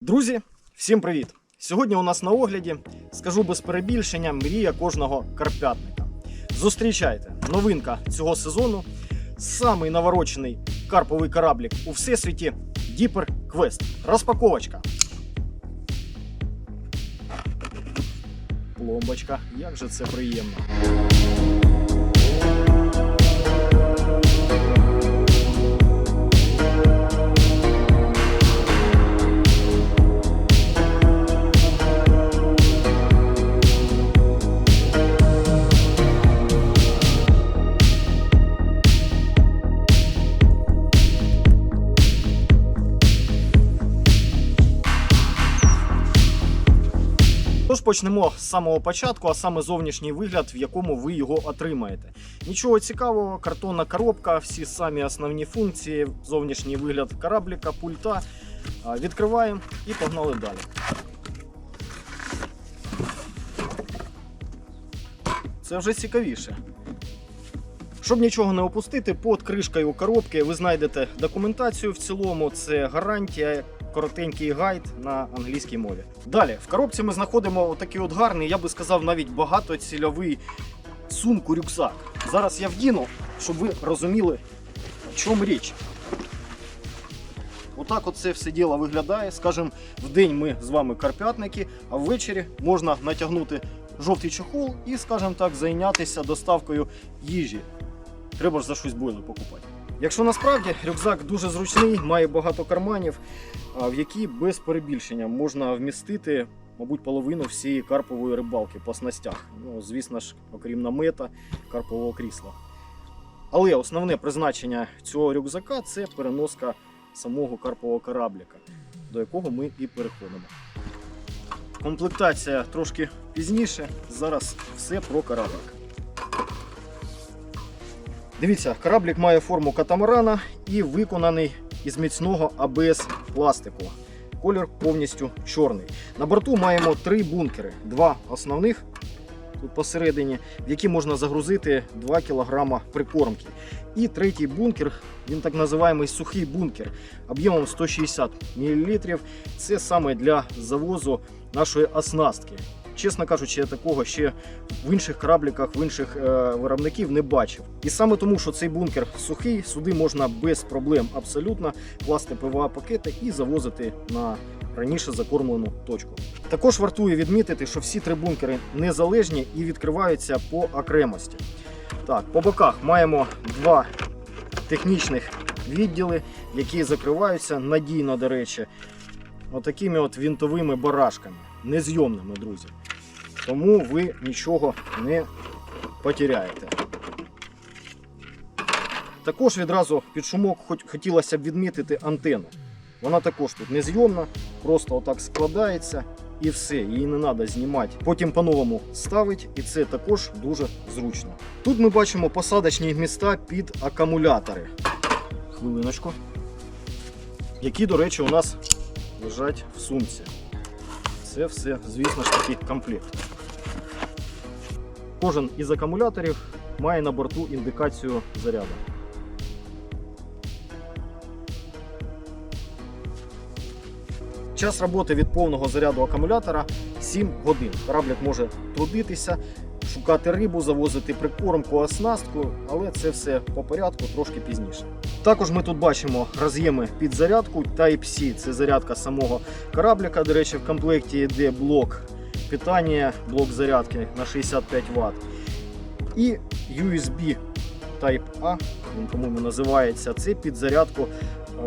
Друзі, всім привіт! Сьогодні у нас на огляді, скажу без перебільшення, мрія кожного карпятника. Зустрічайте новинка цього сезону. Самий наворочений карповий кораблік у всесвіті Dipper Quest. Розпаковочка. Пломбочка, як же це приємно. Почнемо з самого початку, а саме зовнішній вигляд, в якому ви його отримаєте. Нічого цікавого, картонна коробка, всі самі основні функції, зовнішній вигляд корабліка, пульта. Відкриваємо і погнали далі. Це вже цікавіше. Щоб нічого не опустити, під кришкою коробки ви знайдете документацію в цілому, це гарантія, коротенький гайд на англійській мові. Далі, в коробці ми знаходимо отакий от гарний, я би сказав, навіть багатоцільовий сумку рюкзак. Зараз я вдіну, щоб ви розуміли, в чому річ. Отак от це все діло виглядає. Скажімо, в день ми з вами карпятники, а ввечері можна натягнути жовтий чохол і, скажімо так, зайнятися доставкою їжі. Треба ж за щось бойло покупати. Якщо насправді рюкзак дуже зручний, має багато карманів, в які без перебільшення можна вмістити, мабуть, половину всієї карпової рибалки по снастях. Ну, звісно ж, окрім намета, карпового крісла. Але основне призначення цього рюкзака це переноска самого карпового корабліка, до якого ми і переходимо. Комплектація трошки пізніше. Зараз все про кораблик. Дивіться, кораблік має форму катамарана і виконаний із міцного АБС пластику. Колір повністю чорний. На борту маємо три бункери: два основних тут посередині, в які можна загрузити 2 кг прикормки. І третій бункер, він так називаємо сухий бункер, об'ємом 160 мл. Це саме для завозу нашої оснастки. Чесно кажучи, я такого ще в інших корабліках, в інших е, виробників не бачив. І саме тому, що цей бункер сухий, сюди можна без проблем абсолютно класти ПВА пакети і завозити на раніше закормлену точку. Також вартує відмітити, що всі три бункери незалежні і відкриваються по окремості. Так, по боках маємо два технічних відділи, які закриваються надійно, до речі, отакими от вінтовими барашками, незйомними, друзі. Тому ви нічого не потеряєте. Також відразу під шумок хотілося б відмітити антенну. Вона також тут незйомна, просто отак складається і все, її не треба знімати. Потім по-новому ставить, і це також дуже зручно. Тут ми бачимо посадочні міста під акумулятори. Хвилиночку. Які, до речі, у нас лежать в сумці. Це все, звісно ж таки, комплект. Кожен із акумуляторів має на борту індикацію заряду. Час роботи від повного заряду акумулятора 7 годин. Кораблик може трудитися, шукати рибу, завозити прикормку, оснастку, але це все по порядку трошки пізніше. Також ми тут бачимо роз'єми під зарядку Type-C. Це зарядка самого кораблика. До речі, в комплекті йде блок питання, блок зарядки на 65 Вт. І USB Type-A, він, по-моєму, називається. Це під зарядку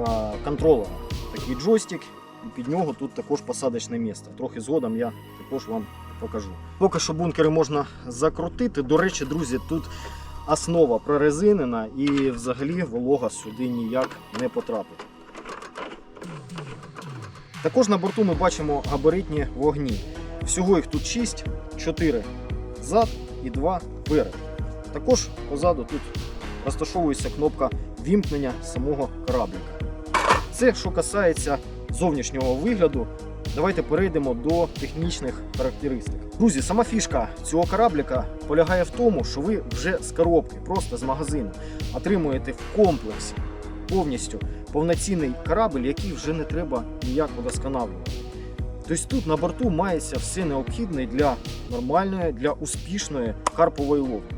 а, контролера. Такий джойстик, і під нього тут також посадочне місце. Трохи згодом я також вам покажу. Поки що бункери можна закрутити. До речі, друзі, тут основа прорезинена і взагалі волога сюди ніяк не потрапить. Також на борту ми бачимо габаритні вогні. Всього їх тут 6, 4 зад і 2 перед. Також позаду тут розташовується кнопка вімкнення самого кораблика. Це що касається зовнішнього вигляду. Давайте перейдемо до технічних характеристик. Друзі, сама фішка цього кораблика полягає в тому, що ви вже з коробки, просто з магазину, отримуєте в комплексі повністю повноцінний корабль, який вже не треба ніяк удосконалювати. Тобто тут на борту мається все необхідне для нормальної, для успішної карпової ловлі.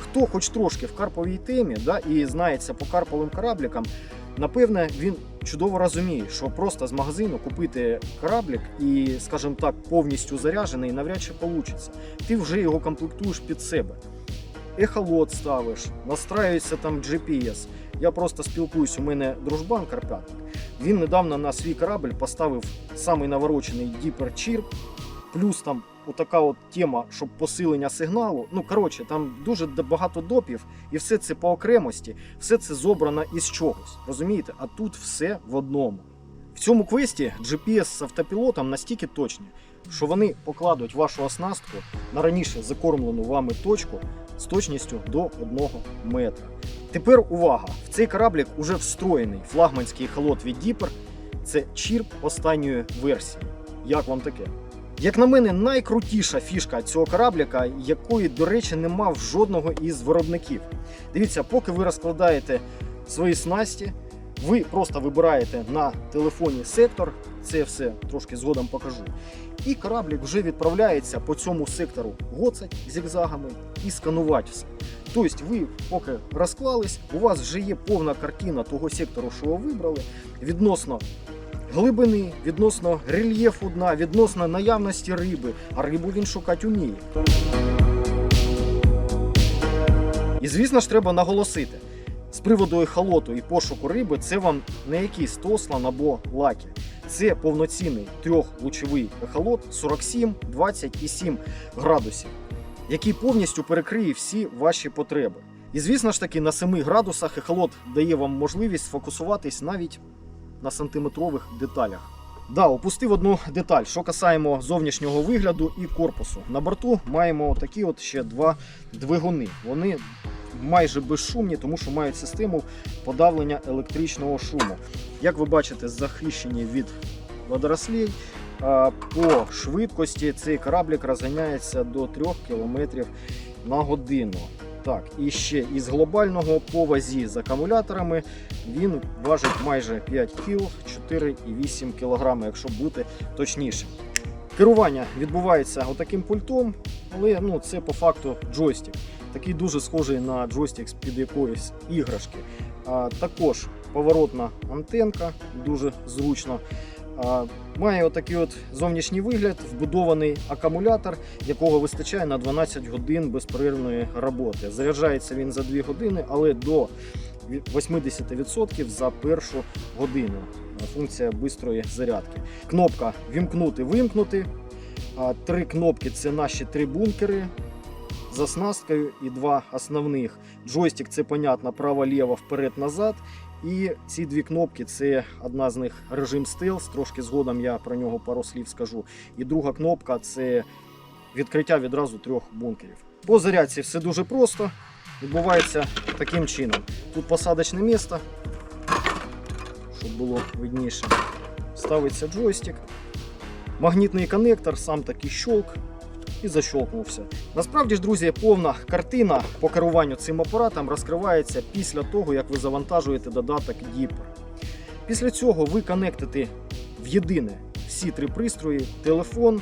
Хто хоч трошки в карповій темі да, і знається по карповим кораблікам, напевне, він чудово розуміє, що просто з магазину купити кораблік і, скажімо так, повністю заряджений навряд чи вийде. Ти вже його комплектуєш під себе. Ехолот ставиш, настраюється там GPS. Я просто спілкуюсь, у мене дружбан Карпятник. Він недавно на свій корабль поставив самий наворочений Deeper Chirp, плюс там отака от тема, щоб посилення сигналу. Ну, коротше, там дуже багато допів, і все це по окремості, все це зобрано із чогось. Розумієте? А тут все в одному. В цьому квесті GPS з автопілотом настільки точні, що вони покладуть вашу оснастку на раніше закормлену вами точку з точністю до 1 метра. Тепер увага! В цей кораблік уже встроєний флагманський холод від Діпер. Це чірп останньої версії. Як вам таке? Як на мене, найкрутіша фішка цього корабліка, якої, до речі, не мав жодного із виробників. Дивіться, поки ви розкладаєте свої снасті, ви просто вибираєте на телефоні сектор, це все трошки згодом покажу. І кораблік вже відправляється по цьому сектору гоцать зігзагами і сканувати все. Тобто ви поки розклались, у вас вже є повна картина того сектору, що ви вибрали, відносно глибини, відносно рельєфу дна, відносно наявності риби, а рибу він шукати вміє. І звісно ж треба наголосити. З приводу ехолоту і пошуку риби це вам не якийсь тослан або лакі. Це повноцінний трьохлучовий ехолот 47, 20 і 7 градусів, який повністю перекриє всі ваші потреби. І звісно ж таки, на 7 градусах ехолот дає вам можливість сфокусуватись навіть на сантиметрових деталях. Да, опустив одну деталь, що касаємо зовнішнього вигляду і корпусу. На борту маємо такі от ще два двигуни. Вони майже безшумні, тому що мають систему подавлення електричного шуму. Як ви бачите, захищені від водорослей. А, По швидкості цей кораблік розганяється до 3 км на годину. Так, і ще із глобального по вазі з акумуляторами він важить майже 5 кг, 4,8 кг, якщо бути точнішим. Керування відбувається отаким пультом, але ну, це по факту джойстик. Такий дуже схожий на джойстик з-під якоїсь іграшки. А, також поворотна антенка, дуже зручно. Має отакий от зовнішній вигляд, вбудований акумулятор, якого вистачає на 12 годин безперервної роботи. Заряджається він за 2 години, але до 80% за першу годину. Функція бистрої зарядки. Кнопка вімкнути, вимкнути. Три кнопки це наші три бункери з оснасткою і два основних. Джойстик це, понятно, право-ліво, вперед-назад. І ці дві кнопки це одна з них режим стелс, трошки згодом я про нього пару слів скажу. І друга кнопка це відкриття відразу трьох бункерів. По зарядці все дуже просто. Відбувається таким чином. Тут посадочне місце, щоб було видніше. Ставиться джойстик, магнітний коннектор, сам такий щолк і защолкнувся. Насправді ж, друзі, повна картина по керуванню цим апаратом розкривається після того, як ви завантажуєте додаток Dipper. Після цього ви конектите в єдине всі три пристрої: телефон,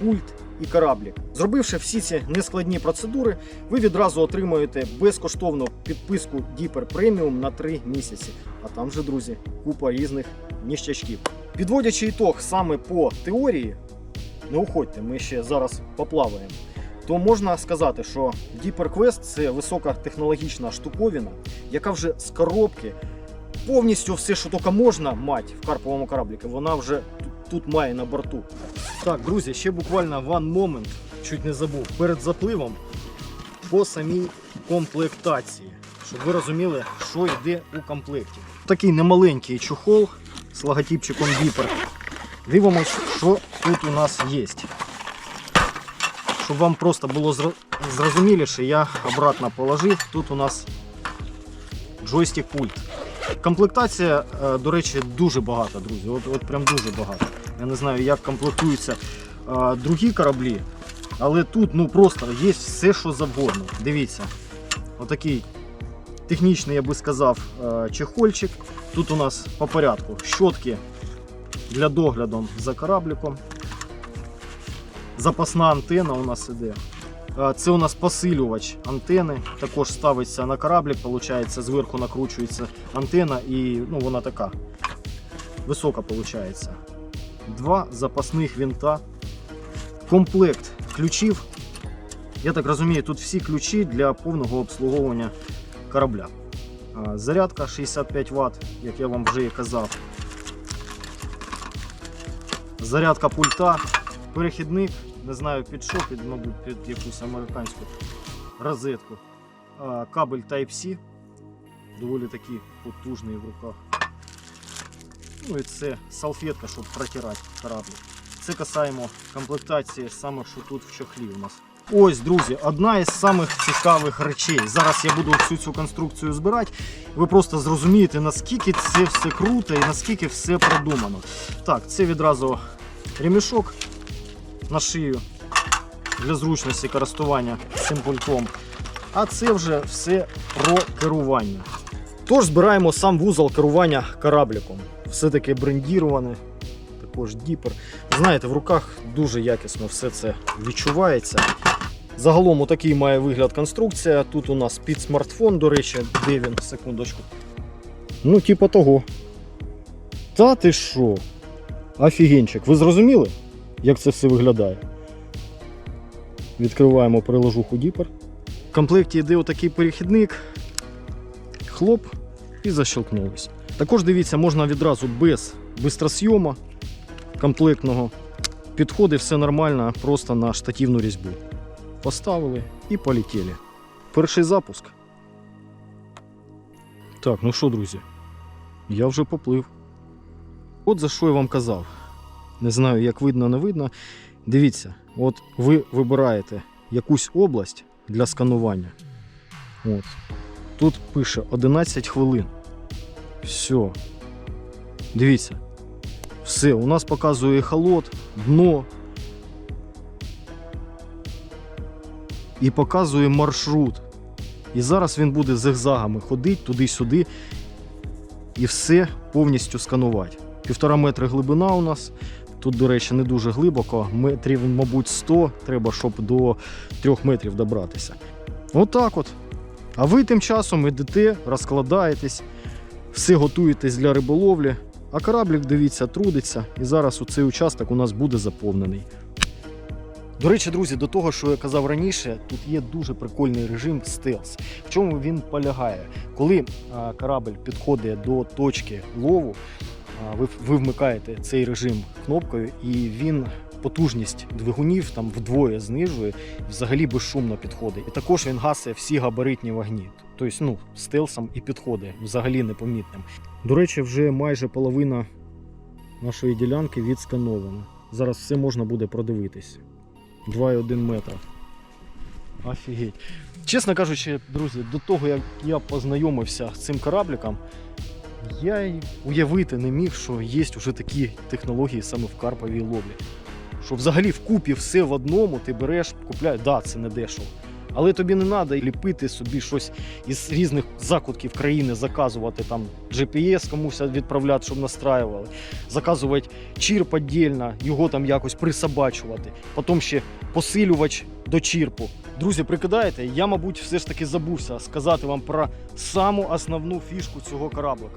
пульт і кораблік. Зробивши всі ці нескладні процедури, ви відразу отримуєте безкоштовну підписку Dipper Premium на 3 місяці. А там же, друзі, купа різних ніщачків. Підводячи ітог саме по теорії, не уходьте, ми ще зараз поплаваємо. То можна сказати, що Deeper Quest це високотехнологічна штуковина, яка вже з коробки повністю все, що тільки можна мати в карповому корабліку, вона вже тут, тут має на борту. Так, друзі, ще буквально one moment, чуть не забув, перед запливом по самій комплектації, щоб ви розуміли, що йде у комплекті. Такий немаленький чохол з логотипчиком Deeper. Дивимось, що тут у нас є. Щоб вам просто було зро- зрозуміліше, я обратно положив. Тут у нас джойстик пульт. Комплектація, е, до речі, дуже багата, друзі. От, от прям дуже багато. Я не знаю, як комплектуються е, другі кораблі, але тут ну просто є все, що завгодно. Дивіться, отакий технічний, я би сказав, е, чехольчик. Тут у нас по порядку щотки для догляду за корабликом. Запасна антена у нас іде. Е, Це у нас посилювач антени. Також ставиться на кораблик, виходить, зверху накручується антена і ну, вона така висока виходить. Два запасних винта. Комплект ключів. Я так розумію, тут всі ключі для повного обслуговування корабля. Зарядка 65 Вт, як я вам вже і казав. Зарядка пульта, перехідник, не знаю під що, під, мабуть, під якусь американську розетку. Кабель Type-C, доволі такий потужний в руках. Ну і це салфетка, щоб протирати корабль. Це касаємо комплектації саме, що тут в чохлі у нас. Ось, друзі, одна із самих цікавих речей. Зараз я буду всю цю конструкцію збирати. Ви просто зрозумієте, наскільки це все круто і наскільки все продумано. Так, це відразу ремішок на шию для зручності користування цим пультом. А це вже все про керування. Тож збираємо сам вузол керування корабликом. Все таки брендіроване, також діпер. Знаєте, в руках дуже якісно все це відчувається. Загалом отакий має вигляд конструкція. Тут у нас під смартфон, до речі, де він, секундочку. Ну, типа того. Та ти що? Офігенчик. Ви зрозуміли, як це все виглядає? Відкриваємо приложуху Діпер. В комплекті йде отакий перехідник. Хлоп і защелкнулись. Також дивіться, можна відразу без бистросйома комплектного. Підходить все нормально, просто на штативну різьбу. Поставили і полетіли. Перший запуск. Так, ну що, друзі, я вже поплив. От за що я вам казав. Не знаю, як видно, не видно. Дивіться, от ви вибираєте якусь область для сканування. От. Тут пише 11 хвилин. Все. Дивіться. Все, у нас показує ехолот, дно. І показує маршрут. І зараз він буде зигзагами ходити туди-сюди і все повністю сканувати. Півтора метри глибина у нас. Тут, до речі, не дуже глибоко. Метрів, мабуть, 100 треба, щоб до 3 метрів добратися. Отак от. А ви тим часом ідете, розкладаєтесь, все готуєтесь для риболовлі, а кораблік, дивіться, трудиться. І зараз у цей участок у нас буде заповнений. До речі, друзі, до того, що я казав раніше, тут є дуже прикольний режим стелс. В чому він полягає? Коли корабль підходить до точки лову, ви, ви вмикаєте цей режим кнопкою, і він потужність двигунів там вдвоє знижує, взагалі безшумно підходить. І також він гасить всі габаритні вогні. Тобто, ну, стелсом і підходить, взагалі непомітним. До речі, вже майже половина нашої ділянки відсканована. Зараз все можна буде продивитись. 2,1 метра. Офігеть. Чесно кажучи, друзі, до того як я познайомився з цим корабликом, я й уявити не міг, що є вже такі технології саме в карповій ловлі. Що взагалі в купі все в одному ти береш, купляєш, да, це не дешево. Але тобі не треба ліпити собі щось із різних закутків країни, заказувати там GPS комусь відправляти, щоб настраювали, заказувати чірп віддільно, його там якось присобачувати, потім ще посилювач до чірпу. Друзі, прикидаєте, я, мабуть, все ж таки забувся сказати вам про саму основну фішку цього кораблика.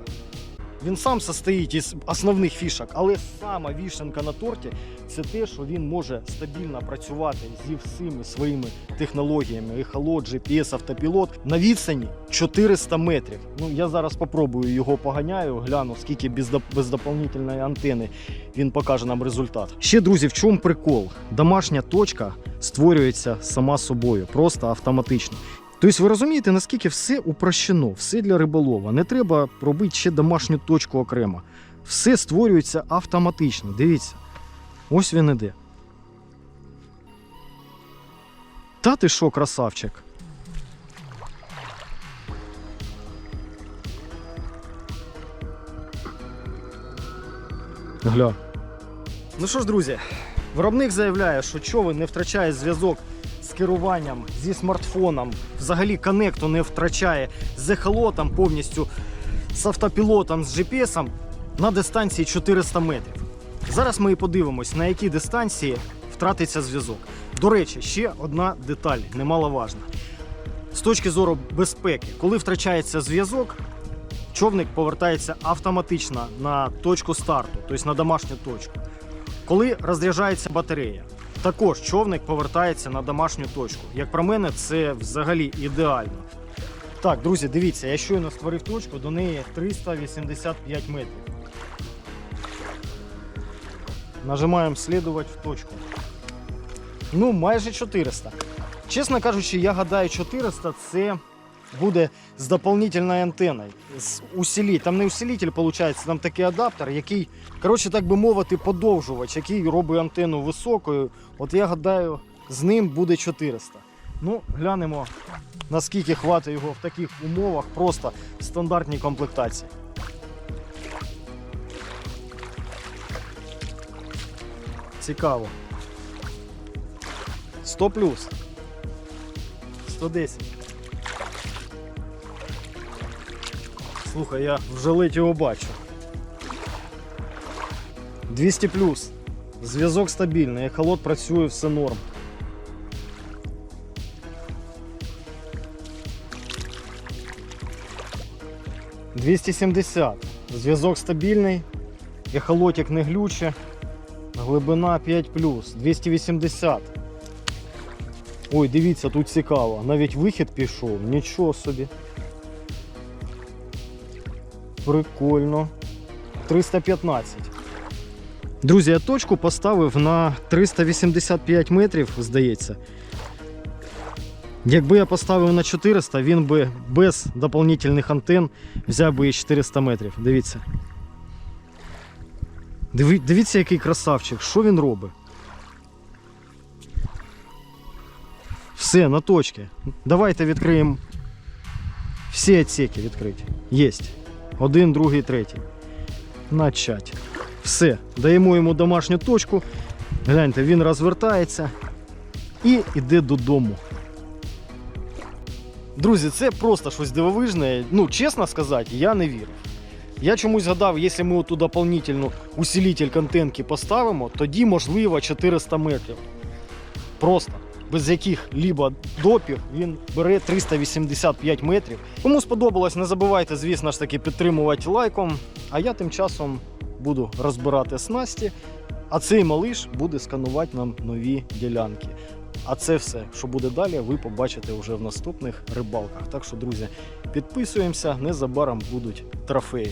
Він сам состоїть із основних фішок, але сама вішенка на торті це те, що він може стабільно працювати зі всіми своїми технологіями, ехолот, GPS, автопілот на відстані 400 метрів. Ну я зараз спробую його поганяю, гляну, скільки без, без дополнительної антени він покаже нам результат. Ще друзі, в чому прикол? Домашня точка створюється сама собою, просто автоматично. Тобто ви розумієте, наскільки все упрощено, все для риболова. Не треба робити ще домашню точку окремо. Все створюється автоматично. Дивіться. Ось він іде. Та ти що, красавчик? Гля. Ну що ж, друзі, виробник заявляє, що човен не втрачає зв'язок керуванням, зі смартфоном, взагалі коннекту не втрачає з ехолотом повністю, з автопілотом, з GPS на дистанції 400 метрів. Зараз ми і подивимось, на якій дистанції втратиться зв'язок. До речі, ще одна деталь, немаловажна. З точки зору безпеки, коли втрачається зв'язок, човник повертається автоматично на точку старту, тобто на домашню точку. Коли розряджається батарея, також човник повертається на домашню точку. Як про мене, це взагалі ідеально. Так, друзі, дивіться, я щойно створив точку, до неї 385 метрів. Нажимаємо слідувати в точку. Ну, майже 400. Чесно кажучи, я гадаю, 400 це буде з дополнительною антеною. З усилі... Там не усилитель, виходить, там такий адаптер, який, коротше, так би мовити, подовжувач, який робить антенну високою. От я гадаю, з ним буде 400. Ну, глянемо, наскільки хватить його в таких умовах, просто в стандартній комплектації. Цікаво. 100 плюс. 110. Слухай, я вже ледь його бачу. 200 плюс. Зв'язок стабільний, ехолот працює, все норм. Двісті сімдесят. Зв'язок стабільний, ехолотик не глюче. Глибина 5 280. Ой, дивіться, тут цікаво. Навіть вихід пішов, нічого собі. Прикольно. 315. Друзі, я точку поставив на 385 метрів, здається. Якби я поставив на 400, він би без дополнительних антенн взяв би і 400 метрів. Дивіться. Диви, дивіться, який красавчик, що він робить. Все, на точці. Давайте відкриємо всі відсеки відкриті. Єсть. Один, другий, третій. Начать. Все. Даємо йому домашню точку. Гляньте, він розвертається і йде додому. Друзі, це просто щось дивовижне. Ну, чесно сказати, я не вірив. Я чомусь згадав, якщо ми ту дополнительну усилитель контентки поставимо, тоді можливо 400 метрів. Просто без яких-либо допів він бере 385 метрів. Кому сподобалось, не забувайте, звісно ж таки, підтримувати лайком. А я тим часом буду розбирати снасті, а цей малиш буде сканувати нам нові ділянки. А це все, що буде далі, ви побачите вже в наступних рибалках. Так що, друзі, підписуємося, незабаром будуть трофеї.